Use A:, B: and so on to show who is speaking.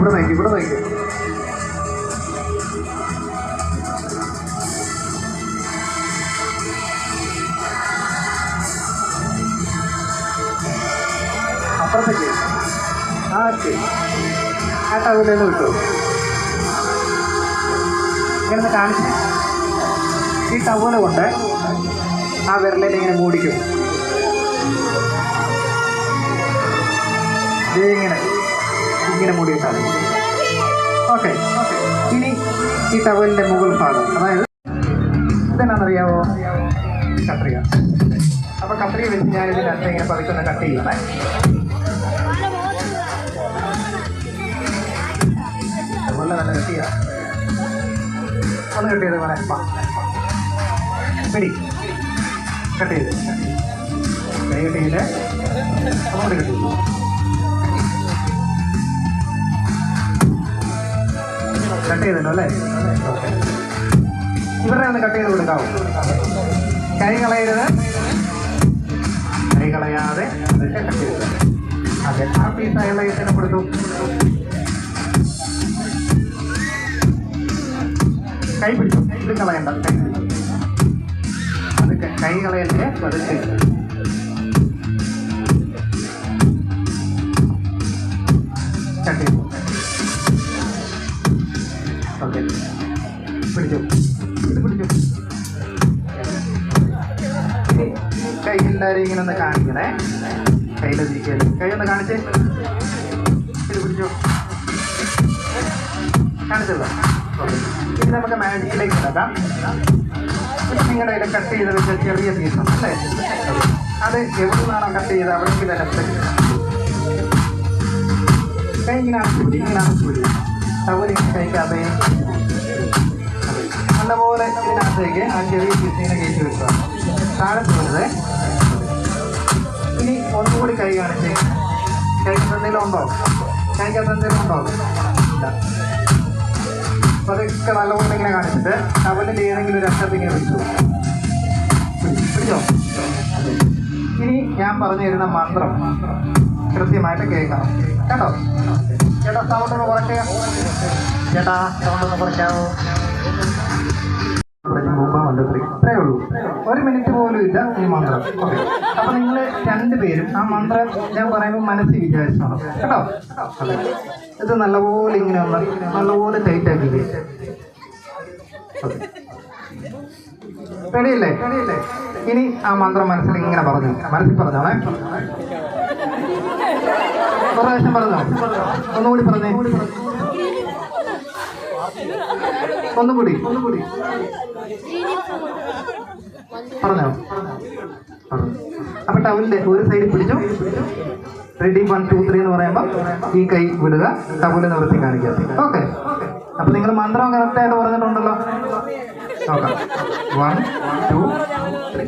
A: ഇവിടെ നോക്കി ഇവിടെ നോക്കി. അപ്പുറത്തേക്ക്. ആ ശരി. ആ ടൗലിൽ വിട്ടു. ഇങ്ങനെ കാണിച്ചു ഈ ടവൽ കൊണ്ട് ആ വിരലിൽ ഇങ്ങനെ മൂടിക്കും. ഇങ്ങനെ. ഇങ്ങനെ മൂടിയിട്ടാണ്. ഓക്കെ ഇനി ഈ ടവലിന്റെ മുകൾ ഭാഗം അതായത് ഇതെന്നാണെന്നറിയാവോ? കത്രിക. അപ്പോൾ കത്രിക വെച്ച് ഇതിന്റെ അറ്റ ഇങ്ങനെ പതുക്കുന്ന കട്ട് ചെയ്യണേ അതുപോലെ നല്ല കട്ട് ചെയ്യാം. ഒന്ന് കട്ട് ചെയ്ത് വാ. പിടി. കട്ട് ചെയ്ത്. കട്ട് ചെയ്ത്. അങ്ങോട്ട് കട്ട് ചെയ്തു കട്ട് ചെയ്തല്ലോ അല്ലേ? ഇവരുടെ ഒന്ന് കട്ട് ചെയ്ത് കൊടുക്കാവും? കൈ കളയരുത്. കൈ കളയാതെ അതൊക്കെ കട്ട് ചെയ്തത് അതെ ആ കൈ പിടിച്ചു? ഇത് കളയണ്ട കൈ പിടിച്ചു. അത് കൈ കളയല്ലേ പതുക്കെ കൈ എല്ലാവരും ഇങ്ങനെ ഒന്ന് കാണിക്കണേ. കയ്യിലെ തിരിക്കൽ കൈ ഒന്ന് കാണിച്ചേ. പിടിച്ചോ. കാണിച്ചല്ലോ. ഇനി നമുക്ക് മാജിക്കിലേക്ക് കിടക്കാം. നിങ്ങളുടെ കയ്യിൽ കട്ട് ചെയ്ത് വെച്ച ചെറിയ പീസാണ് അല്ലേ? അത് എവിടെ നിന്നാണോ കട്ട് ചെയ്ത് അവിടേക്ക് തന്നെ കൈ ഇങ്ങനെ അടച്ചു പിടി ഇങ്ങനെ അടച്ചു പിടി. ടവൽ കൈക്കകത്ത് നല്ലപോലെ ഇതിനകത്തേക്ക് ആ ചെറിയ പീസിനെ കയറ്റി വെക്കുക. താഴെ പോരുത്. ഒന്നുകൂടി കൈ കാണിച്ചേ കഴിക്കുന്ന എന്തെങ്കിലും ഉണ്ടോ? കൈക്കകത്ത് എന്തെങ്കിലും ഉണ്ടോ? അതൊക്കെ നല്ലപോലെ ഇങ്ങനെ കാണിച്ചിട്ട് ടവലിന്റെ ഏതെങ്കിലും ഒരു അക്ഷരത്തിൽ ഇങ്ങനെ പിടിച്ചു. പിടി- പിടിച്ചോ? ഇനി ഞാൻ പറഞ്ഞു തരുന്ന മന്ത്രം കൃത്യമായിട്ട് കേൾക്കണം കേട്ടോ? ചേട്ടാ സൗണ്ട് ഒന്ന് കുറയ്ക്കുക ചേട്ടാ സൗണ്ട് ഒന്ന് കുറയ്ക്കാവോ? ഇത്രേ ഉള്ളൂ. ഒരു മിനിറ്റ് പോലും ഇല്ല ഈ മന്ത്രം. ഓക്കെ അപ്പൊ നിങ്ങൾ രണ്ടുപേരും ആ മന്ത്രം ഞാൻ പറയുമ്പോൾ മനസ്സിൽ വിചാരിച്ചോണം കേട്ടോ? അതെ. ഇത് നല്ലപോലെ ഇങ്ങനെ ഒന്ന് നല്ലപോലെ ടൈറ്റ് ആക്കി റെഡിയല്ലേ റെഡിയല്ലേ? ഇനി ആ മന്ത്രം മനസ്സിൽ ഇങ്ങനെ പറഞ്ഞു. മനസ്സിൽ പറഞ്ഞോളേ പ്രാവശ്യം പറഞ്ഞോ? ഒന്നുകൂടി പറഞ്ഞേ. ഒന്നുകൂടി ഒന്നുകൂടി. പറഞ്ഞോ. അപ്പൊ ടവലിന്റെ ഒരു സൈഡിൽ പിടിച്ചു. റെഡി വൺ ടു ത്രീ എന്ന് പറയുമ്പോൾ ഈ കൈ വിടുക ടവൽ നിവർത്തി കാണിക്കുക. ഓക്കെ അപ്പൊ നിങ്ങൾ മന്ത്രം കറക്റ്റ് ആയിട്ട് പറഞ്ഞിട്ടുണ്ടല്ലോ. നോക്കാം. One two three